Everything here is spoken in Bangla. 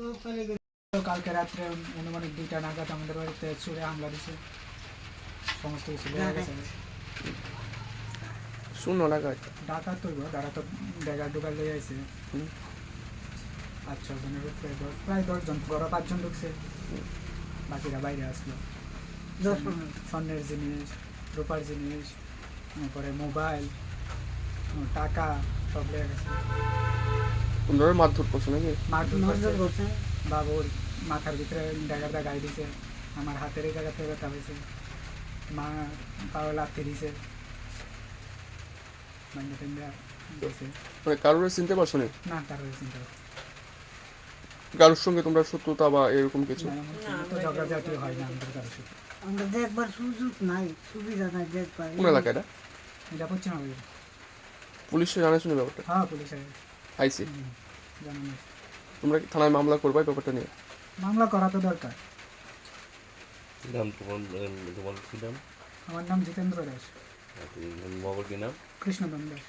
তো কালকে রাত্রে অনুমানিক দুইটা নাগাদ আমাদের বাড়িতে চুরে হামলা দিছে সমস্ত কিছু লেগে গেছে। শূন্য লাগায় ডাকা তো তারা তো ডেগা ডুকা লেগে আছে। পাঁচ ছ জনের উপরে দশ প্রায় দশজন বড় পাঁচজন ঢুকছে। বাকিরা বাইরে আসলো। স্বর্ণের জিনিস রূপার জিনিস তারপরে মোবাইল টাকা সব লেগে গেছে। তোমরা মারধর করছ নাকি? মারধর করছে। বাবুর মাথার ভিতরে গায়ে দিছে। আমার হাতের এই জায়গাতে ব্যথা হয়েছে। মা পাও লাথি দিছে। মানে কারোর চিনতে পারছ না? না তার ওই কারোর সঙ্গে তোমরা শত্রুতা বা এরকম কিছু? হয় না আমাদের কারোর সাথে। আমরা দেখবার সুযোগ নাই সুবিধা নাই দেখবার। কোন এলাকায় এটা? পুলিশে জানাইছো না ব্যাপারটা? হ্যাঁ পুলিশ। আইসি। তোমরা কি থানায় মামলা করবে এই ব্যাপারটা নিয়ে? মামলা করা তো দরকার। নাম তোমার তোমার কি নাম? আমার নাম জিতেন্দ্র দাস। মগর কি নাম? কৃষ্ণ দাস।